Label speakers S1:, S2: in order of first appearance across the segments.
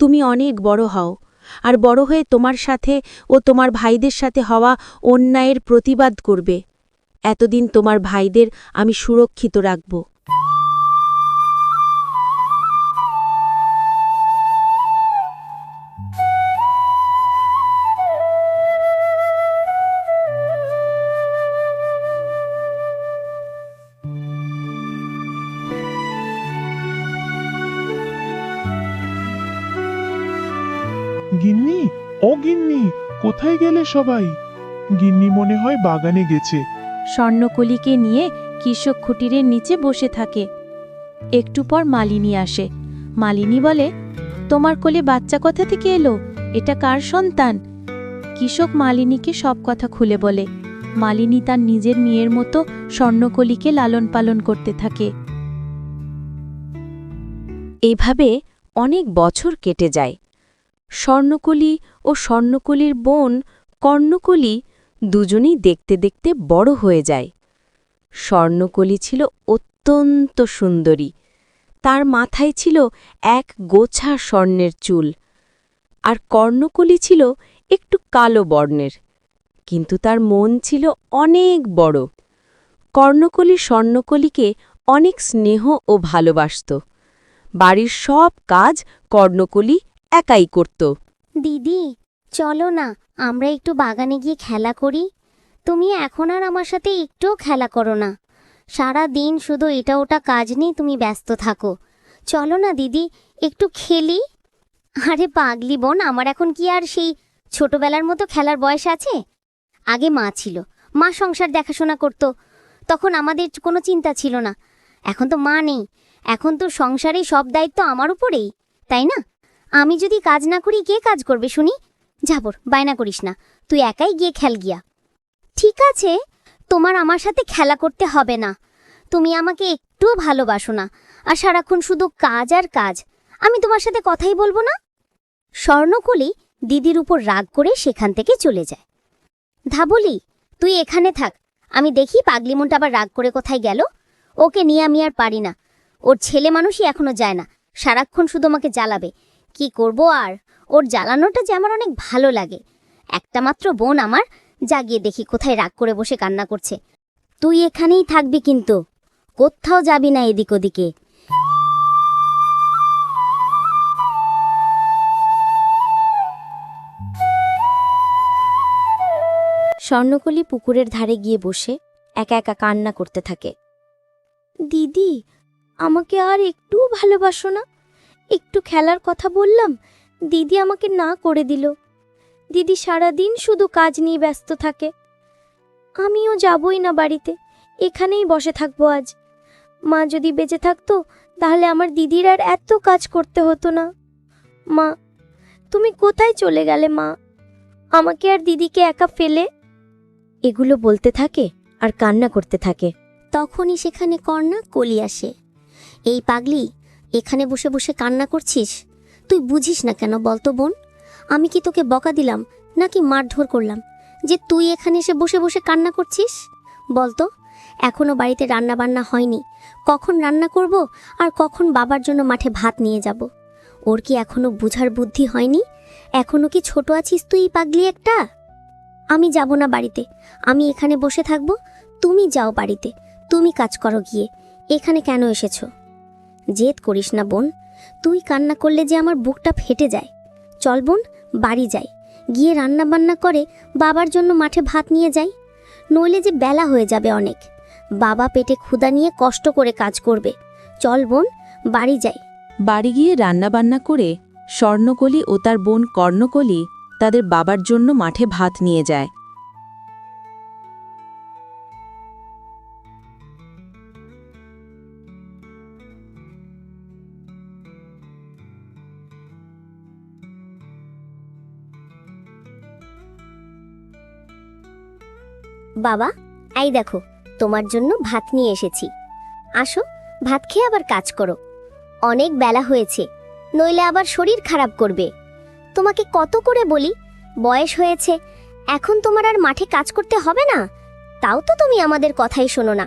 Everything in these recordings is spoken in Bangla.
S1: তুমি অনেক বড় হও, আর বড় হয়ে তোমার সাথে ও তোমার ভাইদের সাথে হওয়া অন্যায়ের প্রতিবাদ করবে। এতদিন তোমার ভাইদের আমি সুরক্ষিত রাখব।
S2: ও গিন্নি, কোথায় গেলে সবাই? গিন্নি মনে হয় বাগানে গেছে।
S1: স্বর্ণকলিকে নিয়ে কৃষক খুঁটিরের নিচে বসে থাকে। একটু পর মালিনী আসে। মালিনী বলে, তোমার কোলে বাচ্চা কোথা থেকে এলো? এটা কার সন্তান? কৃষক মালিনীকে সব কথা খুলে বলে। মালিনী তার নিজের মেয়ের মতো স্বর্ণকলিকে লালন পালন করতে থাকে। এভাবে অনেক বছর কেটে যায়। স্বর্ণকলি ও স্বর্ণকলির বোন কর্ণকলি দুজনেই দেখতে দেখতে বড় হয়ে যায়। স্বর্ণকলি ছিল অত্যন্ত সুন্দরী। তার মাথায় ছিল এক গোছা স্বর্ণের চুল আর কর্ণকলি ছিল একটু কালো বর্ণের। কিন্তু তার মন ছিল অনেক বড়। কর্ণকলি স্বর্ণকলিকে অনেক স্নেহ ও ভালোবাসত। বাড়ির সব কাজ কর্ণকলি একাই করত।
S3: দিদি, চলো না, আমরা একটু বাগানে গিয়ে খেলা করি। তুমি এখন আর আমার সাথে একটুও খেলা করো না। সারা দিন শুধু এটা ওটা কাজ নিয়ে তুমি ব্যস্ত থাকো। চলো না দিদি, একটু খেলি। আরে পাগলি বোন, আমার এখন কি আর সেই ছোটবেলার মতো খেলার বয়স আছে? আগে মা ছিল, মা সংসার দেখাশোনা করতো। তখন আমাদের কোনো চিন্তা ছিল না। এখন তো মা নেই, এখন তো সংসারেই সব দায়িত্ব আমার উপরেই, তাই না? আমি যদি কাজ না করি, কে কাজ করবে শুনি? যাবর বায়না করিস না, তুই একাই গিয়ে খেল গিয়া। ঠিক আছে, তোমার আমার সাথে খেলা করতে হবে না। তুমি আমাকে একটুও ভালোবাসো না, আর সারাক্ষণ শুধু কাজ আর কাজ। আমি তোমার সাথে কথাই বলব না। স্বর্ণকলি দিদির উপর রাগ করে সেখান থেকে চলে যায়। ধাবলি, তুই এখানে থাক, আমি দেখি পাগলি মনটা আবার রাগ করে কোথায় গেল। ওকে নিয়ে আমি আর পারি না। ওর ছেলে মানুষই এখনও যায় না, সারাক্ষণ শুধু আমাকে জ্বালাবে। কি করব আর? ওর জ্বালানোটা যে আমার অনেক ভালো লাগে। একটা মাত্র বোন আমার, জাগিয়ে দেখি কোথায় রাগ করে বসে কান্না করছে। তুই এখানেই থাকবি কিন্তু, কোথাও যাবি না এদিক ওদিকে।
S1: স্বর্ণকলি পুকুরের ধারে গিয়ে বসে একা একা কান্না করতে থাকে। দিদি, আমাকে আর একটুও ভালোবাসো না? একটু খেলার কথা বললাম, দিদি আমাকে না করে দিল। দিদি সারাদিন শুধু কাজ নিয়ে ব্যস্ত থাকে। আমিও যাবই না বাড়িতে, এখানেই বসে থাকব আজ। মা যদি বেঁচে থাকতো, তাহলে আমার দিদির আর এত কাজ করতে হতো না। মা, তুমি কোথায় চলে গেলে মা? আমাকে আর দিদিকে একা ফেলে? এগুলো বলতে থাকে আর কান্না করতে থাকে।
S3: তখনই সেখানে কর্ণা কলি আসে। এই পাগলি এখানে বসে বসে কান্না করছিস? তুই বুঝিস না কেন বলতো বোন। আমি কি তোকে বকা দিলাম, নাকি মারধর করলাম? যে তুই এখানে এসে বসে বসে কান্না করছিস? বলতো এখনও বাড়িতে রান্না বান্না হয়নি। কখন রান্না করব আর কখন বাবার জন্য মাঠে ভাত নিয়ে যাব? ওর কি এখনও বুঝার বুদ্ধি হয়নি? এখনও কি ছোট আছিস তুই, পাগলি একটা? আমি যাব না বাড়িতে। আমি এখানে বসে থাকব, তুমি যাও বাড়িতে। তুমি কাজ করো গিয়ে। এখানে কেন এসেছ? জেদ করিস না, বোন। তুই কান্না করলে যে আমার বুকটা ফেটে যায়। চল, বোন, বাড়ি যাই। গিয়ে রান্না বান্না করে বাবার জন্য মাঠে ভাত নিয়ে যাই। নইলে যে বেলা হয়ে যাবে অনেক। বাবা পেটে ক্ষুধা নিয়ে কষ্ট করে কাজ করবে। চল, বোন, বাড়ি যাই।
S1: বাড়ি গিয়ে রান্নাবান্না করে স্বর্ণকলি ও তার বোন কর্ণকলি তাদের বাবার জন্য মাঠে ভাত নিয়ে যায়।
S3: বাবা এই দেখো, তোমার জন্য ভাত নিয়ে এসেছি। আসো, ভাত খেয়ে আবার কাজ করো। অনেক বেলা হয়েছে, নইলে আবার শরীর খারাপ করবে। তোমাকে কত করে বলি, বয়স হয়েছে, এখন তোমার আর মাঠে কাজ করতে হবে না? তাও তো তুমি আমাদের কথাই শোনো না।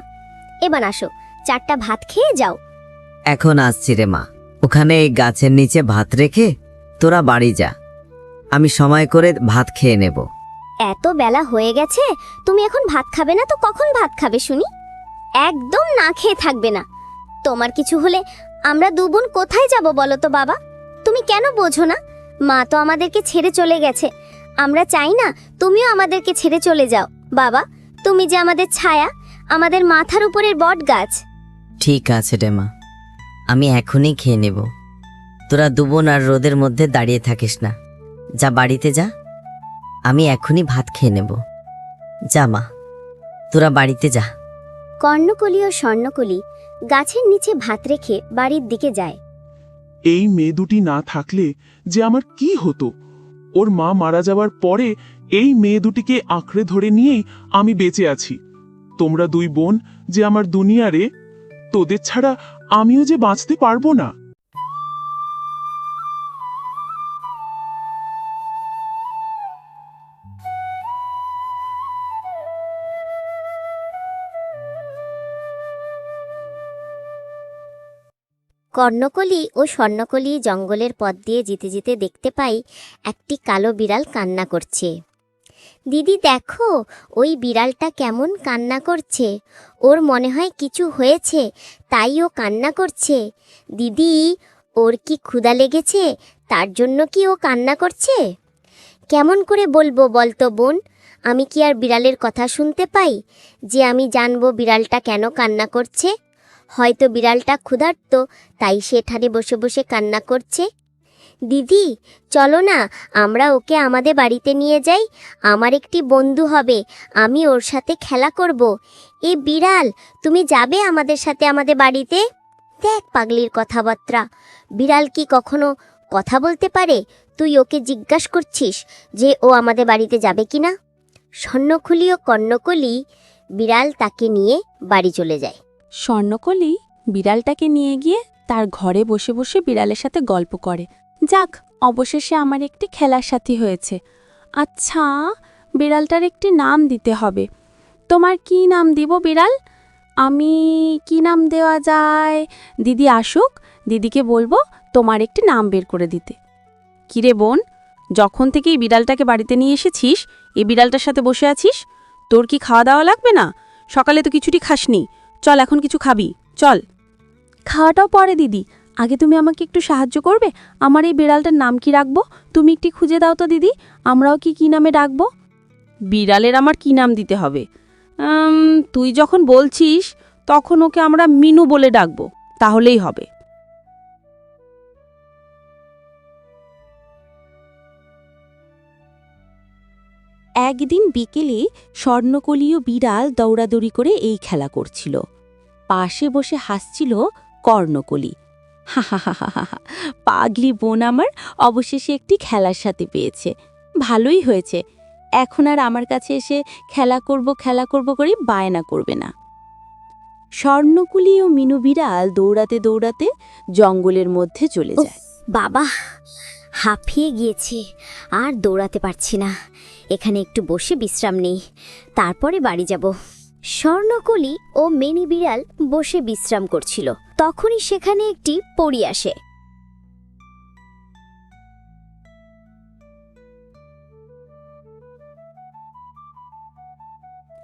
S3: এবার আসো, চারটা ভাত খেয়ে যাও।
S4: এখন আসছি রে মা, ওখানে এই গাছের নিচে ভাত রেখে তোরা বাড়ি যা। আমি সময় করে ভাত খেয়ে নেব।
S3: এত বেলা হয়ে গেছে, তুমি এখন ভাত খাবে না তো কখন ভাত খাবে শুনি? একদম না খেয়ে থাকবে না। তোমার কিছু হলে আমরা দু বোন কোথায় যাব বলো তো বাবা? তুমি কেন বোঝো না? মা তো আমাদেরকে ছেড়ে চলে গেছে। আমরা চাই না তুমিও আমাদেরকে ছেড়ে চলে যাও। বাবা, তুমি যে আমাদের ছায়া, আমাদের মাথার উপরের বট গাছ।
S4: ঠিক আছে রে মা, আমি এখনই খেয়ে নেব। তোরা দুবোন আর রোদের মধ্যে দাঁড়িয়ে থাকিস না। যা বাড়িতে যা। আমি এখনই ভাত খেয়ে নেব। যা মা তোরা বাড়িতে যা।
S3: কর্ণকলি ও স্বর্ণকলি গাছের নিচে ভাত রেখে বাড়ির দিকে যায়।
S2: এই মেয়ে দুটি না থাকলে যে আমার কি হতো? ওর মা মারা যাওয়ার পরে এই মেয়ে দুটিকে আঁকড়ে ধরে নিয়েই আমি বেঁচে আছি। তোমরা দুই বোন যে আমার দুনিয়ারে তোদের ছাড়া আমিও যে বাঁচতে পারব না।
S3: কর্ণকলি ও স্বর্ণকলি জঙ্গলের পথ দিয়ে যেতে যেতে দেখতে পাই একটি কালো বিড়াল কান্না করছে। দিদি, দেখো, ওই বিড়ালটা কেমন কান্না করছে। ওর মনে হয় কিছু হয়েছে, তাই ও কান্না করছে। দিদি, ওর কি ক্ষুধা লেগেছে? তার জন্য কি ও কান্না করছে? কেমন করে বলব বলতো বোন, আমি কি আর বিড়ালের কথা শুনতে পাই? যে আমি জানব বিড়ালটা কেন কান্না করছে হয়তো বিড়ালটা ক্ষুধার্ত, তাই সেখানে বসে বসে কান্না করছে। দিদি, চলো না, আমরা ওকে আমাদের বাড়িতে নিয়ে যাই। আমার একটি বন্ধু হবে, আমি ওর সাথে খেলা করব। এ বিড়াল, তুমি যাবে আমাদের সাথে আমাদের বাড়িতে? দেখ পাগলির কথাবার্তা, বিড়াল কি কখনো কথা বলতে পারে? তুই ওকে জিজ্ঞাসা করছিস যে ও আমাদের বাড়িতে যাবে কি না স্বর্ণখুলি ও কর্ণকলি, বিড়াল তাকে নিয়ে বাড়ি চলে যায়।
S1: স্বর্ণকলি বিড়ালটাকে নিয়ে গিয়ে তার ঘরে বসে বসে বিড়ালের সাথে গল্প করে। যাক, অবশেষে আমার একটি খেলার সাথী হয়েছে। আচ্ছা বিড়ালটার একটি নাম দিতে হবে। তোমার কি নাম দিব বিড়াল? আমি কি নাম দেওয়া যায়? দিদি আসুক, দিদিকে বলব তোমার একটি নাম বের করে দিতে। কিরে বোন, যখন থেকে এই বিড়ালটাকে বাড়িতে নিয়ে এসেছিস এই বিড়ালটার সাথে বসে আছিস? তোর কি খাওয়া দাওয়া লাগবে না? সকালে তো কিছুটি খাসনি। চল এখন কিছু খাবি চল। খাওয়াটাও পরে দিদি। আগে তুমি আমাকে একটু সাহায্য করবে? আমার এই বিড়ালটার নাম কি রাখব? তুমি একটি খুঁজে দাও তো দিদি। আমরাও কি কি নামে ডাকবো? বিড়ালের আমার কি নাম দিতে হবে? তুই যখন বলছিস তখন ওকে আমরা মিনু বলে ডাকবো। তাহলেই হবে। একদিন বিকেলে স্বর্ণকলীয় বিড়াল দৌড়াদৌড়ি করে এই খেলা করছিল। পাশে বসে হাসছিল কর্ণকলি। হা হা হা হা হা। পাগলি বোন আমার অবশেষে একটি খেলার সাথে পেয়েছে। ভালোই হয়েছে। এখন আর আমার কাছে এসে খেলা করব খেলা করব করে বায়না করবে না। স্বর্ণকুলি ও মিনু বিড়াল দৌড়াতে দৌড়াতে জঙ্গলের মধ্যে চলে যায়।
S3: বাবা হাঁপিয়ে গিয়েছি। আর দৌড়াতে পারছি না। এখানে একটু বসে বিশ্রাম নেই। তারপরে বাড়ি যাব। স্বর্ণকলি ও মেনি বিড়াল বসে বিশ্রাম করছিল। তখনই সেখানে একটি পড়ি আসে।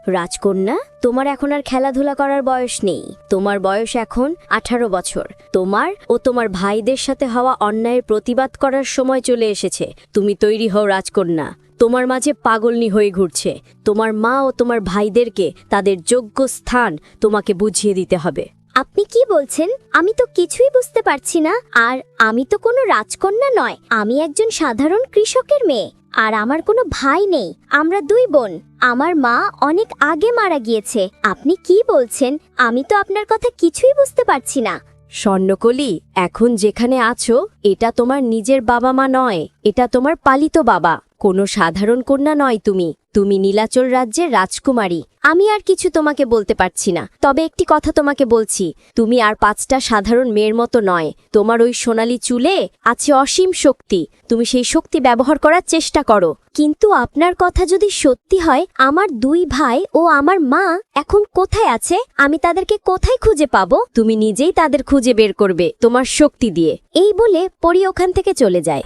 S3: রাজকন্যা, তোমার এখন আর খেলাধুলা করার বয়স নেই। তোমার বয়স এখন আঠারো বছর। তোমার ও তোমার ভাইদের সাথে হওয়া অন্যায়ের প্রতিবাদ করার সময় চলে এসেছে। তুমি তৈরি হও রাজকন্যা। তোমার মাঝে পাগলনি হয়ে ঘুরছে। তোমার মা ও তোমার ভাইদেরকে তাদের যোগ্য স্থান তোমাকে বুঝিয়ে দিতে হবে। আপনি কি বলছেন? আমি তো কিছুই বুঝতে পারছি না। আর আমি তো কোনো রাজকন্যা নয়। আমি একজন সাধারণ কৃষকের মেয়ে। আর আমার কোনো ভাই নেই। আমরা দুই বোন। আমার মা অনেক আগে মারা গিয়েছে। আপনি কি বলছেন? আমি তো আপনার কথা কিছুই বুঝতে পারছি না। স্বর্ণকলি এখন যেখানে আছো এটা তোমার নিজের বাবা মা নয়। এটা তোমার পালিত বাবা। কোনো সাধারণ কন্যা নয় তুমি।
S5: তুমি নীলাচল রাজ্যের রাজকুমারী। আমি আর কিছু তোমাকে বলতে পারছি না। তবে একটি কথা তোমাকে বলছি। তুমি আর পাঁচটা সাধারণ মেয়ের মতো নয়। তোমার ওই সোনালি চুলে আছে অসীম শক্তি। তুমি সেই শক্তি ব্যবহার করার চেষ্টা করো। কিন্তু আপনার কথা যদি সত্যি হয়, আমার দুই ভাই ও আমার মা এখন কোথায় আছে? আমি তাদেরকে কোথায় খুঁজে পাবো? তুমি নিজেই তাদের খুঁজে বের করবে তোমার শক্তি দিয়ে। এই বলে পরি ওখান থেকে চলে যায়।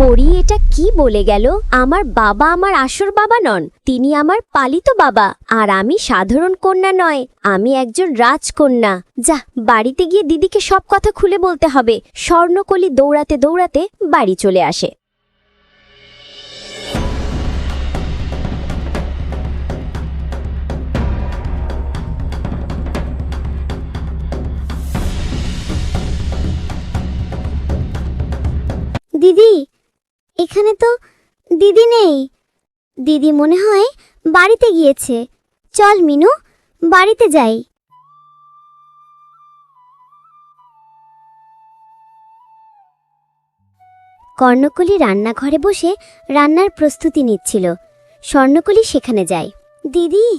S5: পরি এটা কি বলে গেল? আমার বাবা আমার আসর বাবা নন, তিনি আমার পালিত বাবা, আর আমি সাধারণ কন্যা নয়, আমি একজন রাজকন্যা। যা, বাড়িতে গিয়ে দিদিকে সব কথা খুলে বলতে হবে, স্বর্ণকলি দৌড়াতে দৌড়াতে বাড়ি চলে আসে।
S3: দিদি এখানে তো দিদি নেই। দিদি মনে হয় বাড়িতে গিয়েছে। চল মিনু, বাড়িতে যাই। কর্ণকলি রান্নাঘরে বসে রান্নার প্রস্তুতি নিচ্ছিল। স্বর্ণকলি সেখানে যায়। দিদি,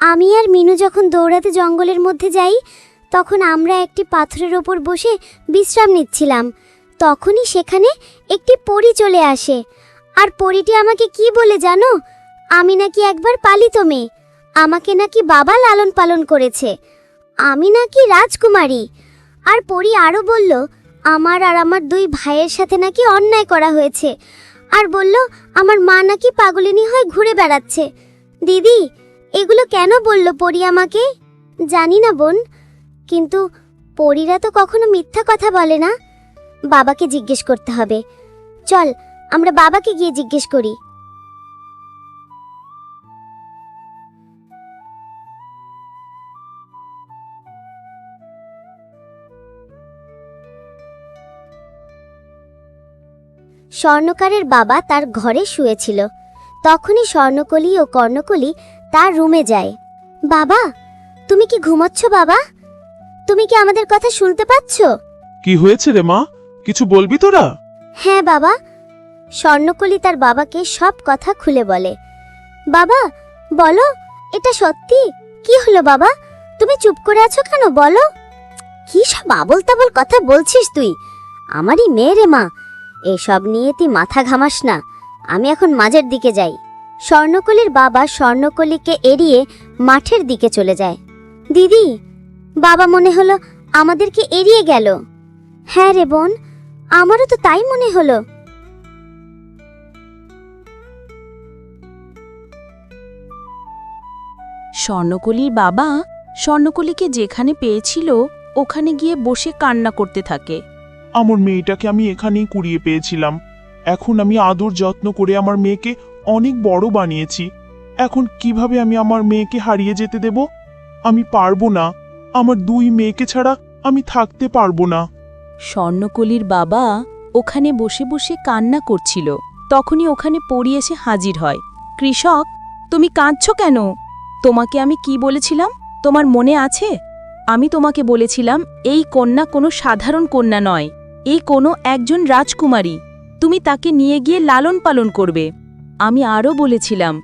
S3: আমি আর মিনু যখন দৌড়াতে জঙ্গলের মধ্যে যাই, তখন আমরা একটি পাথরের ওপর বসে বিশ্রাম নিচ্ছিলাম। তখনই সেখানে একটি পরী চলে আসে। আর পরীটি আমাকে কি বলে জানো? আমি নাকি একবার পালিত মেয়ে। আমাকে নাকি বাবা লালন পালন করেছে। আমি নাকি রাজকুমারী। আর পরী আরও বলল, আমার আর আমার দুই ভাইয়ের সাথে নাকি অন্যায় করা হয়েছে। আর বলল, আমার মা নাকি পাগলিনী হয়ে ঘুরে বেড়াচ্ছে। দিদি, এগুলো কেন বলল পরী আমাকে? জানি না বোন। কিন্তু পরীরা তো কখনো মিথ্যা কথা বলে না। বাবাকে জিজ্ঞেস করতে হবে। চল, আমরা বাবাকে গিয়ে জিজ্ঞেস করি। স্বর্ণকারের বাবা তার ঘরে শুয়েছিল। তখনই স্বর্ণকলি ও কর্ণকলি তার রুমে যায়। বাবা, তুমি কি ঘুমাচ্ছ বাবা? তুমি কি আমাদের কথা শুনতে পাচ্ছ?
S2: কি হয়েছে রে মা? কিছু বলবি তোরা?
S3: হ্যাঁ বাবা, স্বর্ণকলি তার বাবাকে সব কথা খুলে বলে। বাবা, বলো, এটা সত্যি? কি হলো বাবা? তুমি চুপ করে আছো কেন? বলো। কি সব আবল তাবল কথা বলছিস তুই? আমারই মেয়ে রে মা। এসব নিয়ে তুই মাথা ঘামাস না। আমি এখন মাঝের দিকে যাই। স্বর্ণকলির বাবা স্বর্ণকলিকে এড়িয়ে মাঠের দিকে চলে যায়। দিদি, বাবা মনে হলো আমাদেরকে এড়িয়ে গেল। হ্যাঁ রে বোন আমারও তো তাই মনে হলো।
S1: স্বর্ণকলির বাবা স্বর্ণকলিকে যেখানে পেয়েছিল ওখানে গিয়ে বসে কান্না করতে থাকে।
S2: আমার মেয়েটাকে আমি এখানেই কুড়িয়ে পেয়েছিলাম। এখন আমি আদর যত্ন করে আমার মেয়েকে অনেক বড় বানিয়েছি। এখন কীভাবে আমি আমার মেয়েকে হারিয়ে যেতে দেব? আমি পারব না। আমার দুই মেয়েকে ছাড়া আমি থাকতে পারব না।
S1: স্বর্ণকলির বাবা ওখানে বসে বসে কান্না করছিল। তখনই ওখানে পড়ি এসে হাজির হয়। কৃষক, তুমি কাঁদছ কেন? তোমাকে আমি কি বলেছিলাম? তোমার মনে আছে? আমি তোমাকে বলেছিলাম, এই কন্যা কোনো সাধারণ কন্যা নয় এই কোনো একজন রাজকুমারী। তুমি তাকে নিয়ে গিয়ে লালন পালন করবে। আমি আরও বলেছিলাম,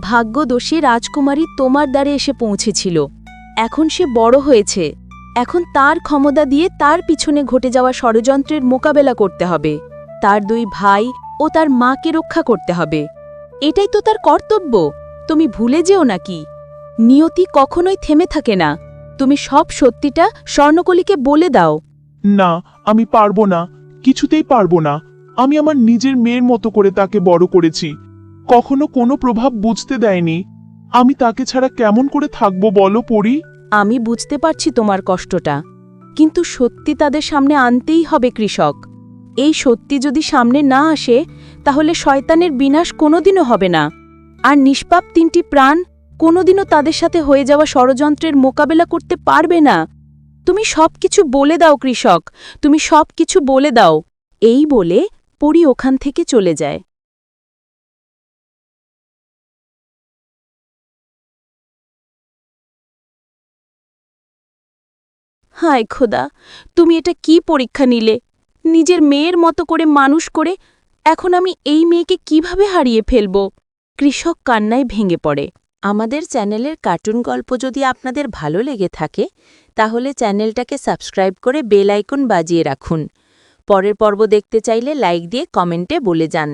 S1: ভাগ্যদোষী রাজকুমারী তোমার দ্বারে এসে পৌঁছেছিল। এখন সে বড় হয়েছে। এখন তার ক্ষমতা দিয়ে তার পিছনে ঘটে যাওয়া ষড়যন্ত্রের মোকাবেলা করতে হবে। তার দুই ভাই ও তার মাকে রক্ষা করতে হবে। এটাই তো তার কর্তব্য। তুমি ভুলে যেও নাকি নিয়তি কখনোই থেমে থাকে না। তুমি সব সত্যিটা স্বর্ণকলিকে বলে দাও।
S2: না, আমি পারব না। কিছুতেই পারব না। আমি আমার নিজের মেয়ের মতো করে তাকে বড় করেছি। কখনো কোনো প্রভাব বুঝতে দেয়নি। আমি তাকে ছাড়া কেমন করে থাকব বলো পড়ি
S1: আমি বুঝতে পারছি তোমার কষ্টটা। কিন্তু সত্যি তাদের সামনে আনতেই হবে কৃষক। এই সত্যি যদি সামনে না আসে, তাহলে শয়তানের বিনাশ কোনোদিনও হবে না। আর নিষ্পাপ তিনটি প্রাণ কোনোদিনও তাদের সাথে হয়ে যাওয়া ষড়যন্ত্রের মোকাবেলা করতে পারবে না। তুমি সব কিছু বলে দাও কৃষক, তুমি সব কিছু বলে দাও। এই বলে পরি ওখান থেকে চলে যায়। হায় খোদা, তুমি এটা কি পরীক্ষা নিলে? নিজের মেয়ের মতো করে মানুষ করে এখন আমি এই মেয়েকে কীভাবে হারিয়ে ফেলব? কৃষক কান্নায় ভেঙে পড়ে। আমাদের চ্যানেলের কার্টুন গল্প যদি আপনাদের ভালো লেগে থাকে, তাহলে চ্যানেলটাকে সাবস্ক্রাইব করে বেল আইকন বাজিয়ে রাখুন। পরের পর্ব দেখতে চাইলে লাইক দিয়ে কমেন্টে বলে যান।